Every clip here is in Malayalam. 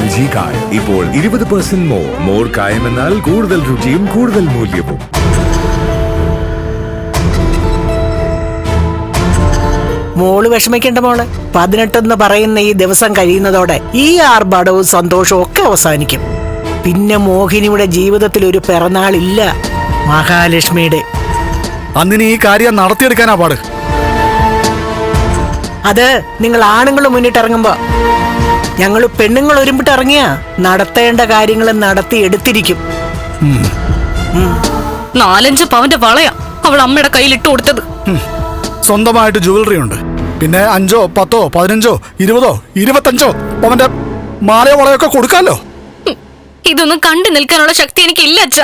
എൽ ജി കായം. ഇപ്പോൾ ഇരുപത് പെർസെന്റ് മോർ മോർ കായം എന്നാൽ കൂടുതൽ രുചിയും കൂടുതൽ മൂല്യവും. മോൾ വിഷമിക്കേണ്ട മോൾ. പതിനെട്ടെന്ന് പറയുന്ന ഈ ദിവസം കഴിയുന്നതോടെ ഈ ആർഭാടവും സന്തോഷവും ഒക്കെ അവസാനിക്കും. പിന്നെ മോഹിനിയുടെ ജീവിതത്തിൽ ഒരു പിറന്നാളില്ല മഹാലക്ഷ്മിയുടെ. അന്നിനി ഈ കാര്യം നടത്തിയെടുക്കാനാ പാട്. അത് നിങ്ങൾ ആണുങ്ങൾ മുന്നിട്ടിറങ്ങുമ്പോ ഞങ്ങൾ പെണ്ണുങ്ങൾ ഒരുമ്പിട്ട് ഇറങ്ങിയ നടത്തേണ്ട കാര്യങ്ങൾ നടത്തി എടുത്തിരിക്കും. നാലഞ്ച് പവന്റെ വളയാ അവൾ അമ്മയുടെ കയ്യിൽ ഇട്ട് കൊടുത്തത് സ്വന്തമായിട്ട് ജുവലറി ഉണ്ട്. പിന്നെ അഞ്ചോ പത്തോ പതിനഞ്ചോ ഇരുപതോ ഇരുപത്തഞ്ചോ അവന്റെ മാലയോ വളയൊക്കെ കൊടുക്കാലോ? ഇതൊന്നും കണ്ടു നിൽക്കാനുള്ള ശക്തി എനിക്കില്ല അച്ഛ.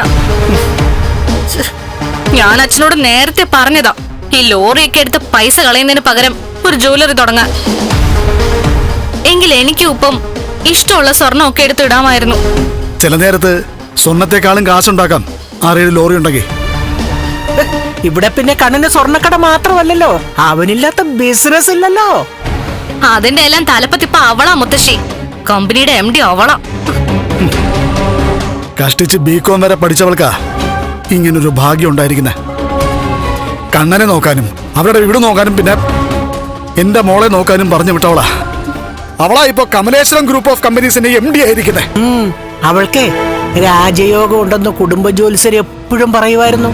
ഞാൻ അച്ഛനോട് നേരത്തെ പറഞ്ഞതാ ഈ ലോറിയൊക്കെ എടുത്ത് പൈസ കളയുന്നതിന് പകരം ഒരു ജ്വല്ലറി തുടങ്ങാൻ. എങ്കിൽ എനിക്ക് ഉപ്പം ഇഷ്ടമുള്ള സ്വർണമൊക്കെ എടുത്തിടാമായിരുന്നു ചില നേരത്ത് സ്വർണത്തെക്കാളും കാശുണ്ടാക്കാം. ആരേലും ലോറി ഉണ്ടെങ്കിൽ. ഇവിടെ പിന്നെ കണ്ണിന് സ്വർണക്കട മാത്രമല്ലല്ലോ. അവനില്ലാത്ത ബിസിനസ് ഇല്ലല്ലോ. അതിന്റെ എല്ലാം തലപ്പത്തിപ്പ അവളാ മുത്തശ്ശി. കമ്പനിയുടെ എം ഡി അവളാ. കഷ്ടിച്ച് ബികോം വരെ പഠിച്ചവൾക്കാ ഇങ്ങനൊരു ഭാഗ്യം ഉണ്ടായിരിക്കുന്ന. കണ്ണനെ നോക്കാനും അവരുടെ വീട് നോക്കാനും പിന്നെ എന്റെ മോളെ നോക്കാനും പറഞ്ഞു വിട്ടവളാ. അവളാ ഇപ്പൊ കമലേശ്വരം ഗ്രൂപ്പ് ഓഫ് കമ്പനീസിന്റെ എം ഡി ആയിരിക്കുന്നത് അവൾക്കേ രാജയോഗം ഉണ്ടെന്ന് കുടുംബ ജോലിസർ എപ്പോഴും പറയുമായിരുന്നു.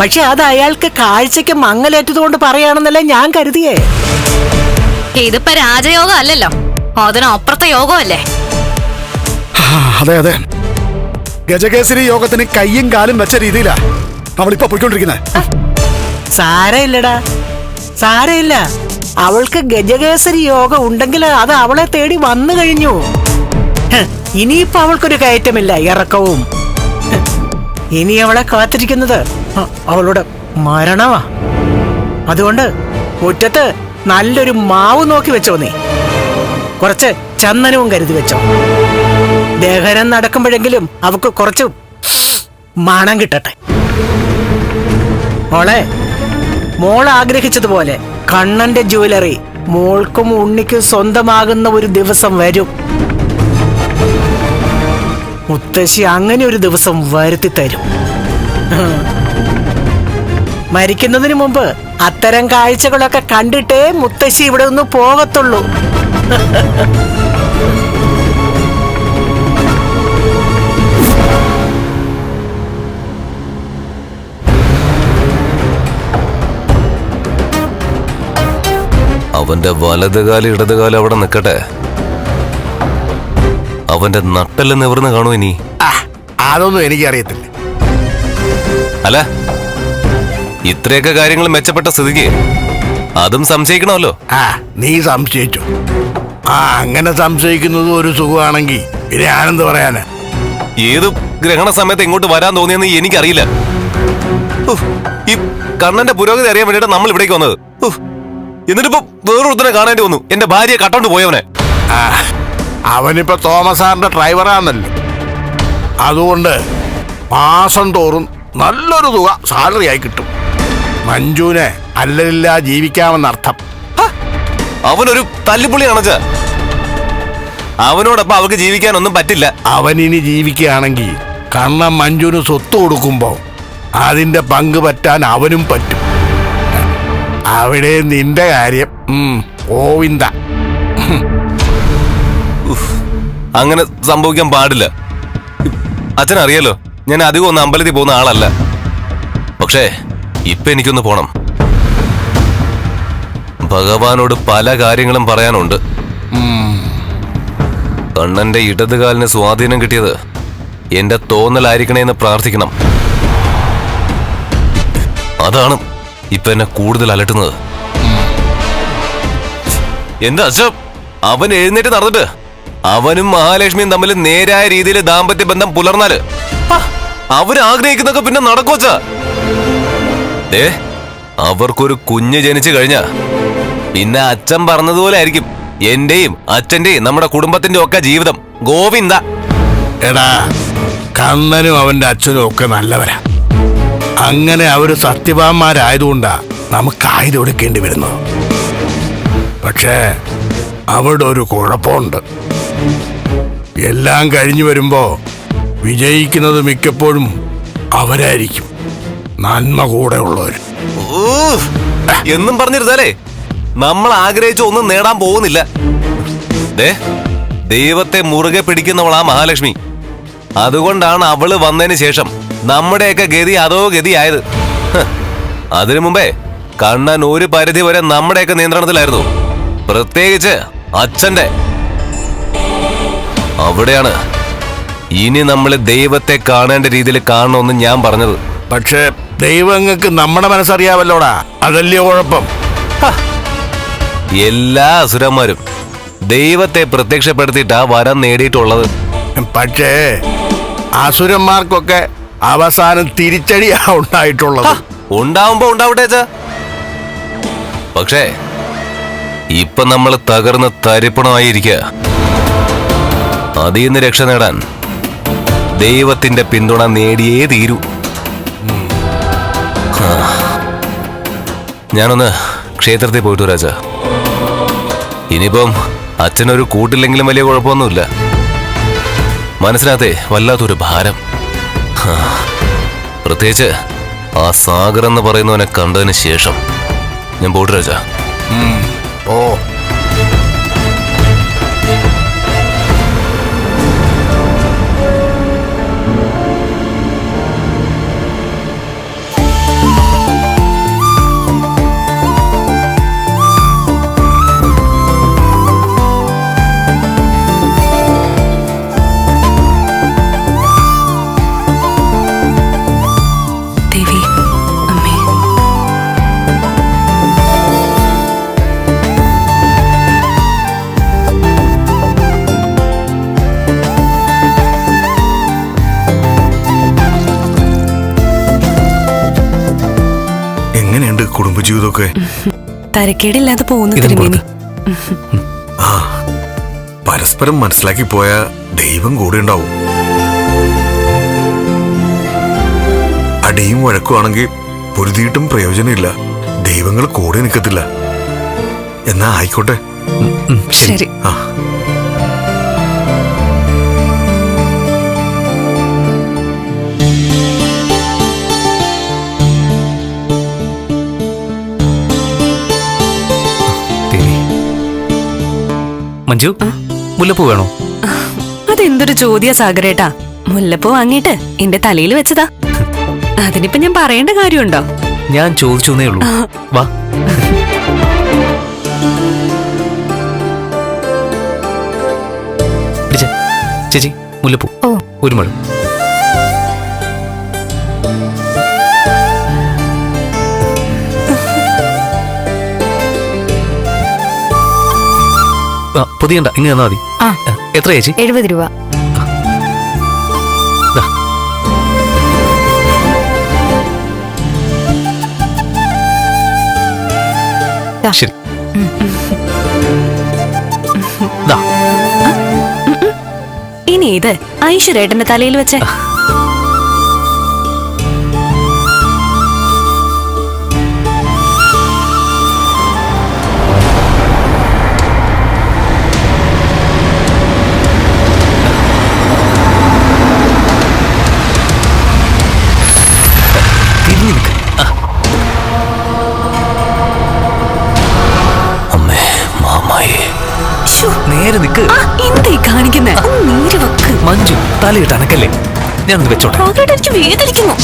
പക്ഷെ അത് അയാൾക്ക് കാഴ്ചക്ക് മങ്ങലേറ്റതുകൊണ്ട് പറയാണെന്നല്ല ഞാൻ കരുതിയേ. ഇതിപ്പോ രാജയോഗം അല്ലല്ലോ. അതിനപ്പുറത്തെ യോഗമല്ലേ? ആ, അതെ അതെ. ഗജകേസരി യോഗത്തിന് കയ്യും കാലും വെച്ച രീതിയിലാ അവളിപ്പോ പോയിക്കൊണ്ടിരിക്കുന്നത് സാരയില്ലടാ. സാരയില്ല. അവൾക്ക് ഗജകേസരി യോഗം ഉണ്ടെങ്കിൽ അത് അവളെ തേടി വന്നു കഴിഞ്ഞു. ഇനിയിപ്പോ അവൾക്കൊരു കയറ്റമില്ല ഇറക്കവും. ഇനി അവളെ കാത്തിരിക്കുന്നത് അവളുടെ മരണമാ. അതുകൊണ്ട് മുറ്റത്ത് നല്ലൊരു മാവ് നോക്കി വെച്ചോ നീ. കുറച്ച് ചന്ദനവും കരുതി വെച്ചോ. ദഹനം നടക്കുമ്പോഴെങ്കിലും അവക്ക് കുറച്ച് മണം കിട്ടട്ടെ. മോളെ മോൾ ആഗ്രഹിച്ചതുപോലെ കണ്ണന്റെ ജുവലറി മോൾക്കും ഉണ്ണിക്കും സ്വന്തമാകുന്ന ഒരു ദിവസം വരും മുത്തശ്ശി അങ്ങനെ ഒരു ദിവസം വരുത്തി തരും. മരിക്കുന്നതിന് മുമ്പ് അത്തരം കാഴ്ചകളൊക്കെ കണ്ടിട്ടേ മുത്തശ്ശി ഇവിടെ നിന്ന് പോകത്തുള്ളൂ അവന്റെ വലതുകാൽ ഇടതുകാൽ അവിടെ നിൽക്കട്ടെ അവന്റെ നട്ടെല്ലാം നിവർന്ന് കാണൂ ഇനി. അതൊന്നും എനിക്കറിയത്തില്ല. അല്ല ഇത്രയൊക്കെ കാര്യങ്ങൾ മെച്ചപ്പെട്ട സ്ഥിതിക്ക് അതും സംശയിക്കണമല്ലോ. ആ നീ സംശയിച്ചു? ആ അങ്ങനെ സംശയിക്കുന്നത് ഒരു സുഖമാണെങ്കിൽ പിന്നെ ആനന്ദ് പറയാന്? ഏത് ഗ്രഹണ സമയത്ത് ഇങ്ങോട്ട് വരാൻ തോന്നിയെന്ന് എനിക്കറിയില്ല. ഈ കണ്ണന്റെ പുരോഗതി അറിയാൻ വേണ്ടിയിട്ട് നമ്മൾ ഇവിടേക്ക് വന്നത്. എന്നിട്ടിപ്പോ വേറൊരുത്തനെ കാണേണ്ടി വന്നു. എന്റെ ഭാര്യയെ കട്ടോണ്ട് പോയവനെ. അവനിപ്പോ തോമസ് സാറിന്റെ ഡ്രൈവറാണല്ലോ അതുകൊണ്ട് മാസം തോറും നല്ലൊരു തുക സാലറി ആയി കിട്ടും. മഞ്ജുവിനെ അല്ലലില്ല ജീവിക്കാമെന്നർത്ഥം അവനൊരു തല്ലുപുള്ളിയാണ് അവനോടൊപ്പം അവർക്ക് ജീവിക്കാനൊന്നും പറ്റില്ല. അവൻ ഇനി ജീവിക്കുകയാണെങ്കിൽ കണ്ണം മഞ്ജുവിന് സ്വത്ത് കൊടുക്കുമ്പോ അതിന്റെ പങ്ക് പറ്റാൻ അവനും പറ്റും. അവിടെ നിന്റെ കാര്യം ഗോവിന്ദ. അങ്ങനെ സംഭവിക്കാൻ പാടില്ല. അച്ഛനറിയാലോ ഞാൻ അധികം ഒന്ന് അമ്പലത്തിൽ പോകുന്ന ആളല്ല. പക്ഷേ ഇപ്പൊ എനിക്കൊന്ന് പോണം. ഭഗവാനോട് പല കാര്യങ്ങളും പറയാനുണ്ട്. കണ്ണന്റെ ഇടതുകാലിന് സ്വാധീനം കിട്ടിയത് എന്റെ തോന്നലായിരിക്കണേന്ന് പ്രാർത്ഥിക്കണം. അതാണ്. ഇപ്പൊ എന്നെ കൂടുതൽ അലട്ടുന്നത്. എന്താ അച്ഛ? അവൻ എഴുന്നേറ്റ് നടന്നിട്ട്? അവനും മഹാലക്ഷ്മിയും തമ്മിൽ നേരായ രീതിയിൽ ദാമ്പത്യ ബന്ധം പുലർന്നാൽ. അവരാഗ്രഹിക്കുന്നൊക്കെ പിന്നെ നടക്കോച്ച ഏ അവർക്കൊരു കുഞ്ഞ് ജനിച്ചു കഴിഞ്ഞ പിന്നെ അച്ഛൻ പറഞ്ഞതുപോലെ ആയിരിക്കും എന്റെയും അച്ഛന്റെയും നമ്മുടെ കുടുംബത്തിന്റെ ഒക്കെ ജീവിതം. ഗോവിന്ദ. എടാ കണ്ണനും അവന്റെ അച്ഛനും ഒക്കെ നല്ലവരാ. അങ്ങനെ അവർ സത്യവാന്മാരായതുകൊണ്ടാ നമുക്ക് ആയുധം എടുക്കേണ്ടി വരുന്നത്. പക്ഷേ അവിടെ ഒരു കുഴപ്പമുണ്ട്. എല്ലാം കഴിഞ്ഞു വരുമ്പോ വിജയിക്കുന്നത് മിക്കപ്പോഴും അവരായിരിക്കും. നന്മ കൂടെ ഉള്ളവർ. എന്നും പറഞ്ഞിരുന്നാലേ നമ്മൾ ആഗ്രഹിച്ച ഒന്നും നേടാൻ പോകുന്നില്ല. ദൈവത്തെ മുറുകെ പിടിക്കുന്നവളാ മഹാലക്ഷ്മി. അതുകൊണ്ടാണ് അവൾ വന്നതിന് ശേഷം നമ്മുടെയൊക്കെ ഗതി അതോ ഗതിയായത്. അതിനു മുമ്പേ കണ്ണൻ ഒരു പരിധി വരെ നമ്മുടെയൊക്കെ നിയന്ത്രണത്തിലായിരുന്നു. പ്രത്യേകിച്ച് അച്ഛന്റെ അവിടെയാണ് ഇനി നമ്മൾ ദൈവത്തെ കാണേണ്ട രീതിയിൽ കാണണമെന്ന് ഞാൻ പറഞ്ഞത്. പക്ഷേ ദൈവങ്ങൾക്ക് നമ്മുടെ മനസ്സറിയാവല്ലോടാ അതല്ലേ കുഴപ്പം? എല്ലാ അസുരന്മാരും ദൈവത്തെ പ്രത്യക്ഷപ്പെടുത്തിയിട്ടാ വരം നേടിയിട്ടുള്ളത്. പക്ഷേ അസുരന്മാർക്കൊക്കെ അവസാനം തിരിച്ചടിയാ ഉണ്ടായിട്ടുള്ളത്. ഉണ്ടാവുമ്പോ ഉണ്ടാവട്ടെ പക്ഷേ ഇപ്പൊ നമ്മൾ തകർന്ന് തരിപ്പണമായിരിക്കുക അതിൽ നിന്ന് രക്ഷ നേടാൻ ദൈവത്തിന്റെ പിന്തുണ നേടിയേ തീരൂ. ഞാനൊന്ന് ക്ഷേത്രത്തിൽ പോയിട്ട് വരാച്ച ഇനിയിപ്പം അച്ഛനൊരു കൂട്ടില്ലെങ്കിലും വലിയ കുഴപ്പമൊന്നുമില്ല. മനസ്സിനകത്തെ വല്ലാത്തൊരു ഭാരം. പ്രത്യേകിച്ച് ആ സാഗർ എന്ന് പറയുന്നവനെ കണ്ടതിന് ശേഷം. ഞാൻ പോയിട്ട് രാജാ. ഓ. എങ്ങനെയുണ്ട് കുടുംബജീവിതമൊക്കെ തരക്കേടില്ലാതെ പോകുന്നു തിരുമേനി. ആ പരസ്പരം മനസ്സിലാക്കി പോയ ദൈവം കൂടെ ഉണ്ടാവും. അടിയും വഴക്കുവാണെങ്കിൽ പൊരുതിയിട്ടും പ്രയോജനമില്ല. ദൈവങ്ങൾ കൂടെ നിൽക്കത്തില്ല. എന്നാ ആയിക്കോട്ടെ. ശരി. ആ. മഞ്ജു മുല്ലപ്പൂ വേണോ? അതെന്തൊരു ചോദ്യ സാഗരേട്ടാ. മുല്ലപ്പൂ വാങ്ങിയിട്ട് എന്റെ തലയിൽ വെച്ചതാ. അതിനിപ്പോ ഞാൻ പറയേണ്ട കാര്യമുണ്ടോ? ഞാൻ ചോദിച്ചു ഉള്ളൂ. വാ. ചേച്ചി മുല്ലപ്പൂ. ഒരു മഴ. പുതിയണ്ട ഇങ്ങ് തന്നാ മതി. ആ. എത്ര ചേച്ചി? എഴുപത് രൂപ. ശരി. ഇനി ഇത് ഐശ്വര്യേട്ടന്റെ തലയിൽ വെച്ചേ. മഞ്ജു തലയിട്ട് അനക്കല്ലേ? ഞാനത് വെച്ചോട്ടെ. വേദനിക്കുന്നു.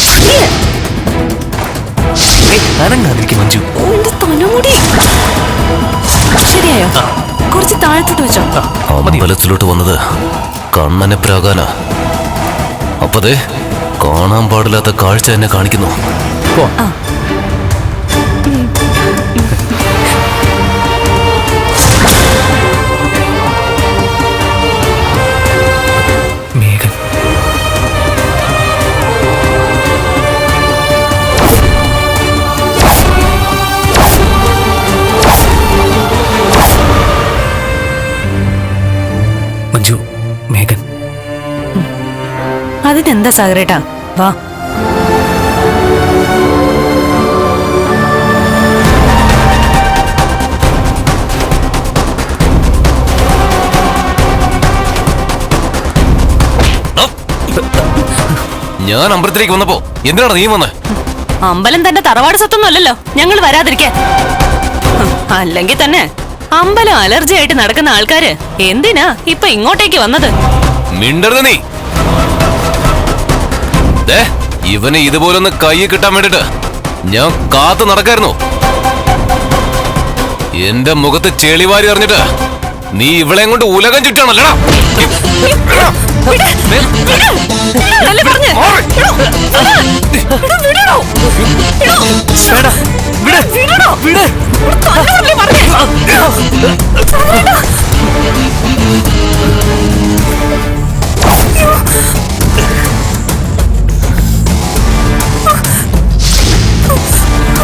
അനങ്ങാതിരിക്കും മഞ്ജു. ഓ, എന്റെ തലമുടി? ശരിയായോ? കുറച്ച് താഴത്തോട്ട് വെച്ചോ. അമ്പലത്തിലോട്ട് വന്നത് കണ്ണനെ പ്രാകാനാ. അപ്പതേ കാണാൻ പാടില്ലാത്ത കാഴ്ച എന്നെ കാണിക്കുന്നു. അതിനെന്താ സാഗരേട്ടാ? വാ. ഞാൻ അമ്പലത്തിലേക്ക് വന്നപ്പോ എന്തിനാണ് നീ വന്നേ? അമ്പലം തന്റെ തറവാട് സ്വത്തൊന്നും അല്ലല്ലോ. ഞങ്ങൾ വരാതിരിക്കാൻ. അല്ലെങ്കിൽ തന്നെ അമ്പലം അലർജി ആയിട്ട് നടക്കുന്ന ആൾക്കാര് എന്തിനാ ഇപ്പൊ ഇങ്ങോട്ടേക്ക് വന്നത്? മിണ്ടരുത് നീ. ഇവനെ ഇതുപോലൊന്ന് കൈ കിട്ടാൻ വേണ്ടിട്ട് ഞാൻ കാത്തു നടക്കായിരുന്നു. എന്റെ മുഖത്ത് ചെളിവാരി അറിഞ്ഞിട്ട് നീ ഇവളെ കൊണ്ട് ഉലകം ചുറ്റാണല്ലടാ? അല്ലേ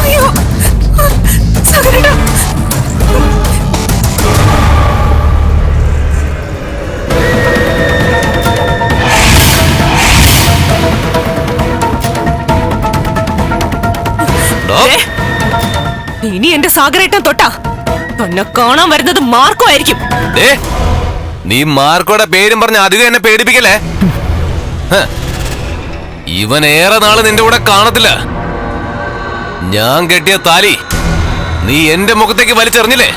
അയ്യോ. ഏ, ഇനി എന്റെ സാഗരേട്ടൻ തൊട്ടാ. തന്നെ കാണാൻ വരുന്നത് മാർക്കോ ആയിരിക്കും. നീ മാർക്കോടെ പേരും പറഞ്ഞ് അധികം എന്നെ പേടിപ്പിക്കല്ലേ? ഇവൻ ഏറെ നാൾ നിന്റെ കൂടെ കാണത്തില്ല. ഞാൻ കെട്ടിയ താലി നീ എന്റെ മുഖത്തേക്ക് വലിച്ചെറിഞ്ഞില്ലേ?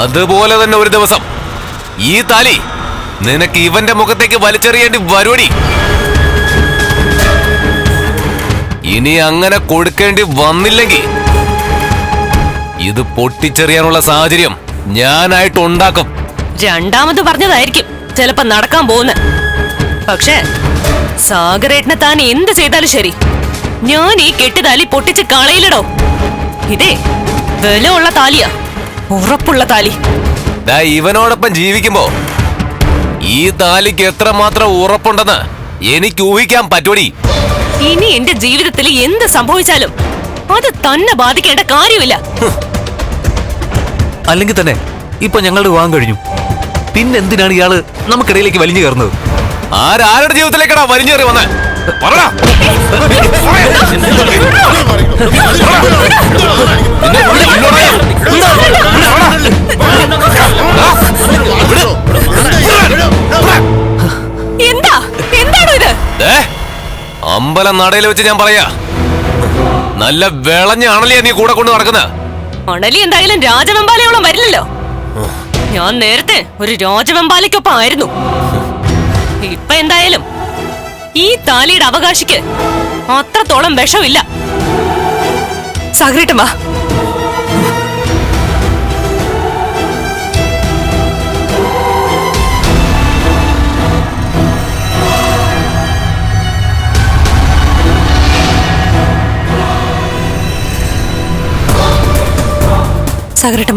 അതുപോലെ തന്നെ ഒരു ദിവസം ഈ താലി നിനക്ക് ഇവന്റെ മുഖത്തേക്ക് വലിച്ചെറിയേണ്ടി വരുവടി. ഇനി അങ്ങനെ കൊടുക്കേണ്ടി വന്നില്ലെങ്കിൽ ഇത് പൊട്ടിച്ചെറിയാനുള്ള സാഹചര്യം ഞാനായിട്ട് ഉണ്ടാക്കും. രണ്ടാമത് പറഞ്ഞതായിരിക്കും ചിലപ്പോ നടക്കാൻ പോകുന്നത്. പക്ഷേ സാഗരേട്ടനെ താൻ എന്ത് ചെയ്താലും ശരി. ഞാൻ ഈ കെട്ടുതാലി പൊട്ടിച്ച് കളയില്ലടോ. ഇതേ ബലമുള്ള താലിയാ. ഉറപ്പുള്ള താലി. ദാ ഇവനോടൊപ്പം ജീവിക്കുമ്പോ ഈ താലിക്ക് എത്രമാത്രം ഉറപ്പുണ്ടെന്ന് എനിക്ക് ഊഹിക്കാൻ പറ്റൂടി ഇനി എന്റെ ജീവിതത്തിൽ എന്ത് സംഭവിച്ചാലും അത് തന്നെ ബാധിക്കേണ്ട കാര്യമില്ല. അല്ലെങ്കിൽ തന്നെ ഇപ്പൊ ഞങ്ങളുടെ വിവാഹം കഴിഞ്ഞു. പിന്നെന്തിനാണ് ഇയാൾ നമുക്കിടയിലേക്ക് വലിഞ്ഞു കയറുന്നത്? ആരാരുടെ ജീവിതത്തിലേക്കടാ വലിഞ്ഞേറി വന്നേ. എന്താ? എന്താണോ ഇത് അമ്പലം നടയിൽ വെച്ച് ഞാൻ പറയാ. നല്ല വിളഞ്ഞ അണലിയാ നീ കൂടെ കൊണ്ട് നടക്കുന്ന. അണലി എന്തായാലും രാജവെമ്പാലയോളം വരില്ലല്ലോ. ഞാൻ നേരത്തെ ഒരു രാജവെമ്പാലയ്ക്കൊപ്പം ആയിരുന്നു ഇപ്പൊ എന്തായാലും ഈ താലിയുടെ അവകാശിക്ക് അത്രത്തോളം വിഷമില്ല. സാഗരേട്ടൻ വാ. സാഗരേട്ടൻ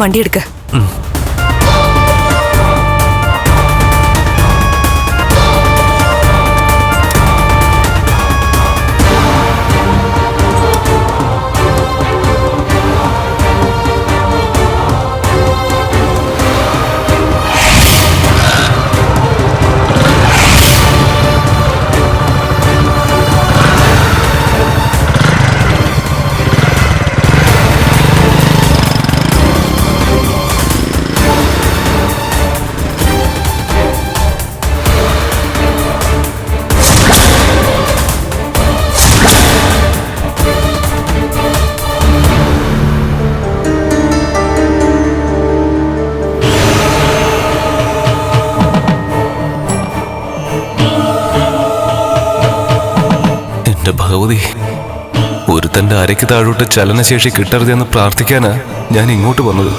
അരയ്ക്ക് താഴോട്ട് ചലനശേഷി കിട്ടരുതെന്ന് പ്രാർത്ഥിക്കാനാ ഞാൻ ഇങ്ങോട്ട് വന്നത്.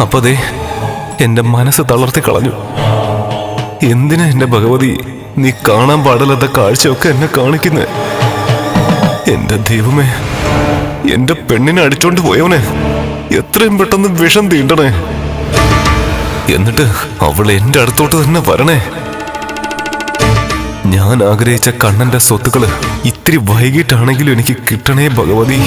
അപ്പൊ ദേ എന്റെ മനസ്സ് തളർത്തി കളഞ്ഞു. എന്തിനാ എന്റെ ഭഗവതി നീ കാണാൻ പാടില്ലാത്ത കാഴ്ചയൊക്കെ എന്നെ കാണിക്കുന്നേ? എന്റെ ദൈവമേ എന്റെ പെണ്ണിനെ അടിച്ചോണ്ട് പോയവനെ എത്രയും പെട്ടെന്ന് വിഷം തീണ്ടണേ. എന്നിട്ട് അവൾ എന്റെ അടുത്തോട്ട് തന്നെ വരണേ. ഞാൻ ആഗ്രഹിച്ച കണ്ണന്റെ സ്വത്തുക്കൾ ഇത്തിരി വൈകിട്ടാണെങ്കിലും എനിക്ക് കിട്ടണേ ഭഗവതി.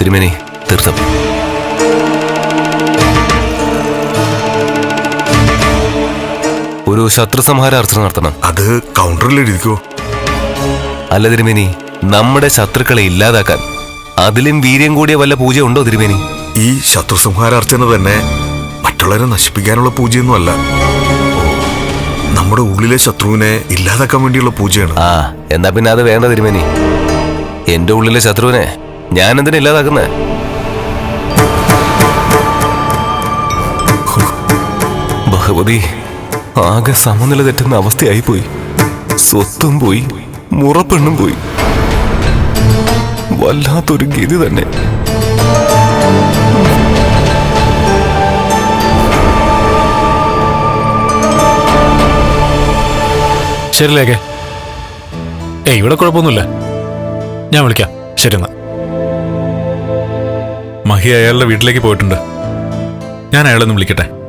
തിരുമേനി തീർത്ഥം ഒരു ശത്രു സംഹാരാർത്ഥന നടത്തണം. അത് കൗണ്ടറിൽ എഴുതിക്കോ. അല്ല തിരുമേനി നമ്മുടെ ശത്രുക്കളെ ഇല്ലാതാക്കാൻ അതിലും വീര്യം കൂടിയ വല്ല പൂജ ഉണ്ടോ തിരുമേനി? ഈ ശത്രുസംഹാരാർച്ചന തന്നെ മറ്റുള്ളവരെ നശിപ്പിക്കാനുള്ള പൂജയൊന്നും അല്ല നമ്മുടെ ഉള്ളിലെ ശത്രുവിനെ ഇല്ലാതാക്കാൻ വേണ്ടിയുള്ള പൂജയാണ്. ആ എന്നാ പിന്നെ അത് വേണ്ട തിരുമേനി. എന്റെ ഉള്ളിലെ ശത്രുവിനെ ഞാൻ എന്തിനാ ഇല്ലാതാക്കുന്നേ ഭഗവതി ആകെ സമനില തെറ്റുന്ന അവസ്ഥയായി പോയി സ്വത്തും പോയി മുറപ്പെണ്ണും പോയി. വല്ലാത്തൊരു ഗതി തന്നെ. ശരി ലേഖേ. ഏയ് ഇവിടെ കുഴപ്പമൊന്നുമില്ല. ഞാൻ വിളിക്കാം. ശരി എന്നാ. മഹി അയാളുടെ വീട്ടിലേക്ക് പോയിട്ടുണ്ട്. ഞാൻ അയാളെ ഒന്ന് വിളിക്കട്ടെ.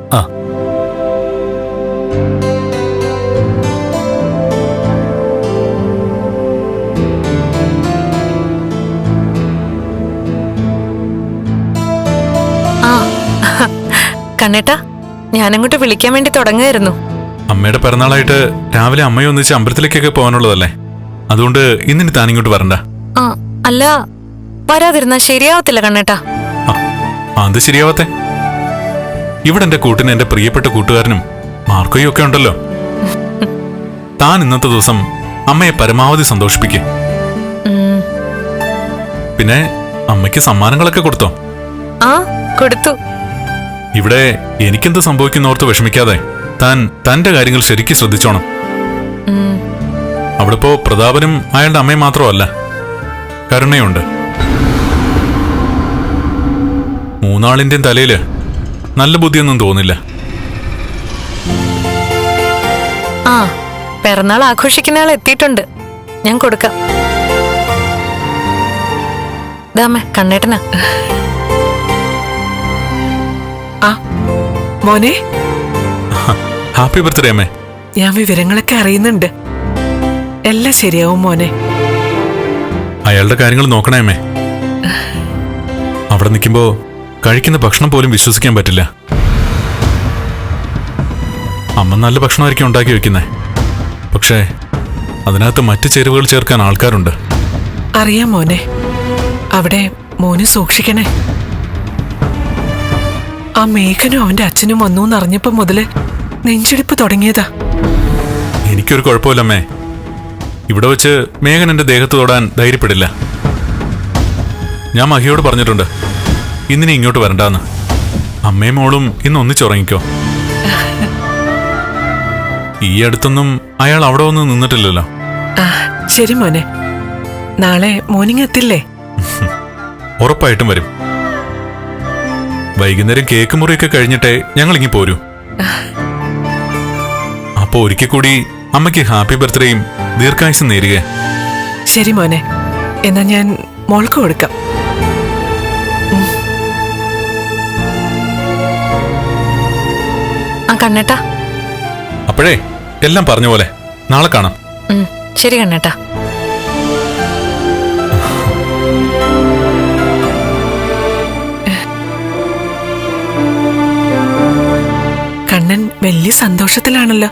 കണ്ണേട്ടാ ഞാനങ്ങോട്ട് വിളിക്കാൻ വേണ്ടി തുടങ്ങുകയായിരുന്നു. അമ്മയുടെ പിറന്നാളായിട്ട് രാവിലെ അമ്മയെ ഒന്നിച്ച് അമ്പലത്തിലേക്കൊക്കെ പോകാനുള്ളതല്ലേ? അതുകൊണ്ട് ഇന്നിനി താനിങ്ങോട്ട് വരണ്ട. ആ അല്ല വരാതിരുന്നാ ശരിയാവത്തില്ല കണ്ണേട്ടാ. അത് ശരിയാവത്തെ ഇവിടെ എന്റെ കൂട്ടിന് എന്റെ പ്രിയപ്പെട്ട കൂട്ടുകാരനും മാർക്കോയും ഒക്കെ ഉണ്ടല്ലോ. താൻ ഇന്നത്തെ ദിവസം അമ്മയെ പരമാവധി സന്തോഷിപ്പിക്കും. പിന്നെ അമ്മയ്ക്ക് സമ്മാനങ്ങളൊക്കെ കൊടുത്തോ? ആ കൊടുത്തു. ഇവിടെ എനിക്കെന്ത് സംഭവിക്കുന്നോർത്ത് വിഷമിക്കാതെ താൻ തന്റെ കാര്യങ്ങൾ ശരിക്കും ശ്രദ്ധിച്ചോണം. അവിടെ ഇപ്പോ പ്രതാപനും അയാളുടെ അമ്മയും മാത്രമല്ല. കരുണയുണ്ട്. മൂന്നാളിന്റെയും തലയിൽ നല്ല ബുദ്ധിയൊന്നും തോന്നില്ല. ആ പിറന്നാൾ ആഘോഷിക്കുന്ന ആൾ എത്തിയിട്ടുണ്ട്. ഞാൻ കൊടുക്കാം. ദാമ കണ്ണേട്ടനാ. ആ മോനെ. ഹാപ്പി ബർത്ത്ഡേ അമ്മേ. ഞാൻ വിവരങ്ങളൊക്കെ അറിയുന്നുണ്ട്. എല്ലാം ശരിയാവും മോനെ. അയാളുടെ കാര്യങ്ങൾ നോക്കണേ അമ്മേ. അവിടെ നിൽക്കുമ്പോ കഴിക്കുന്ന ഭക്ഷണം പോലും വിശ്വസിക്കാൻ പറ്റില്ല. അമ്മ നല്ല ഭക്ഷണമായിരിക്കും ഉണ്ടാക്കി വെക്കുന്നേ. പക്ഷേ അതിനകത്ത് മറ്റു ചേരുവകൾ ചേർക്കാൻ ആൾക്കാരുണ്ട്. അറിയാം മോനെ. അവിടെ മോന് സൂക്ഷിക്കണേ. ആ മേഘനും അവന്റെ അച്ഛനും വന്നു എന്നറിഞ്ഞപ്പോ മുതൽ നെഞ്ചിടിപ്പ് തുടങ്ങിയതാ. എനിക്കൊരു കുഴപ്പമില്ലമ്മേ. ഇവിടെ വെച്ച് മേഘൻ എന്റെ ദേഹത്ത് തൊടാൻ ധൈര്യപ്പെടില്ല. ഞാൻ മഹിയോട് പറഞ്ഞിട്ടുണ്ട് ഇന്നിനി ഇങ്ങോട്ട് വരണ്ടാന്ന്. അമ്മയും മോളും ഇന്ന് ഒന്നിച്ചുറങ്ങിക്കോ ഈ അടുത്തൊന്നും അയാൾ അവിടെ ഒന്നും നിന്നിട്ടില്ലല്ലോ. ആ ശരി മോനെ. നാളെ മോർണിംഗ് എത്തില്ലേ? ഉറപ്പായിട്ടും വരും. വൈകുന്നേരം കേക്ക് മുറിയൊക്കെ കഴിഞ്ഞിട്ടേ ഞങ്ങൾ ഇങ്ങി പോരൂ. അപ്പൊ ഒരിക്കൽ കൂടി അമ്മയ്ക്ക് ഹാപ്പി ബർത്ത്ഡേയും ദീർഘായുസം നേരുക. ശരി മോനെ. എന്നാ ഞാൻ മോൾക്ക് കൊടുക്കാം. ആ കണ്ണേട്ടാ. അപ്പോഴേ എല്ലാം പറഞ്ഞ പോലെ നാളെ കാണാം. ശരി കണ്ണേട്ടാ. കണ്ണൻ വലിയ സന്തോഷത്തിലാണല്ലോ.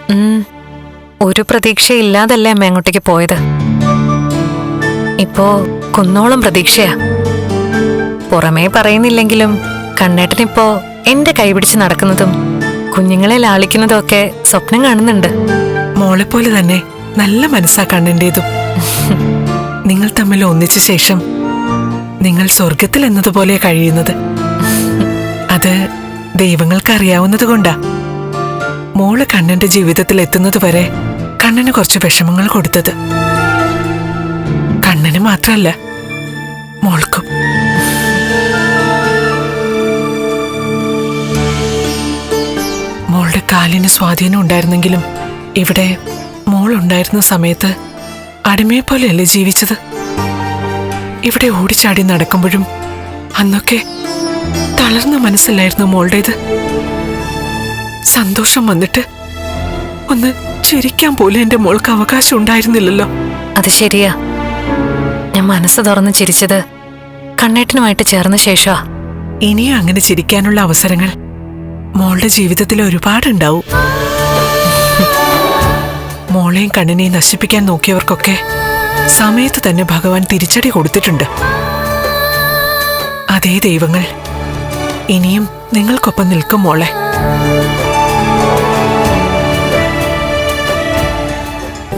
ഒരു പ്രതീക്ഷയില്ലാതല്ലേ അമ്മ അങ്ങോട്ടേക്ക് പോയത്? ഇപ്പോ കുന്നോളം പ്രതീക്ഷയാ. പുറമേ പറയുന്നില്ലെങ്കിലും കണ്ണേട്ടനിപ്പോ എന്റെ കൈപിടിച്ച് നടക്കുന്നതും കുഞ്ഞുങ്ങളെ ലാളിക്കുന്നതും ഒക്കെ സ്വപ്നം കാണുന്നുണ്ട്. മോളെ പോലെ തന്നെ നല്ല മനസ്സാ കണ്ണിന്റെതും നിങ്ങൾ തമ്മിൽ ഒന്നിച്ച ശേഷം നിങ്ങൾ സ്വർഗത്തിൽ എന്നതുപോലെ കഴിയുന്നത്. അത് ദൈവങ്ങൾക്ക് അറിയാവുന്നത് കൊണ്ടാ മോൾ കണ്ണന്റെ ജീവിതത്തിൽ എത്തുന്നത് വരെ കണ്ണന് കുറച്ച് വിഷമങ്ങൾ കൊടുത്തത്. കണ്ണന് മാത്രല്ല മോൾക്കും. മോളുടെ കാലിന് സ്വാധീനം ഉണ്ടായിരുന്നെങ്കിലും ഇവിടെ മോൾ ഉണ്ടായിരുന്ന സമയത്ത് അടിമയെ പോലെയല്ലേ ജീവിച്ചത്? ഇവിടെ ഓടിച്ചാടി നടക്കുമ്പോഴും അന്നൊക്കെ തളർന്ന മനസ്സിലായിരുന്നു മോളുടേത്. സന്തോഷം വന്നിട്ട് ഒന്ന് ചിരിക്കാൻ പോലും എന്റെ മോൾക്ക് അവകാശം ഉണ്ടായിരുന്നില്ലല്ലോ. അത് ശരിയാ. ഞാൻ മനസ്സ് തുറന്ന് ചിരിച്ചത് കണ്ണേട്ടനുമായിട്ട് ചേർന്ന ശേഷമാ ഇനിയും അങ്ങനെ ചിരിക്കാനുള്ള അവസരങ്ങൾ മോളുടെ ജീവിതത്തിൽ ഒരുപാടുണ്ടാവും. മോളെയും കണ്ണിനെയും നശിപ്പിക്കാൻ നോക്കിയവർക്കൊക്കെ സമയത്ത് തന്നെ ഭഗവാൻ തിരിച്ചടി കൊടുത്തിട്ടുണ്ട്. അതേ ദൈവങ്ങൾ ഇനിയും നിങ്ങൾക്കൊപ്പം നിൽക്കും മോളെ.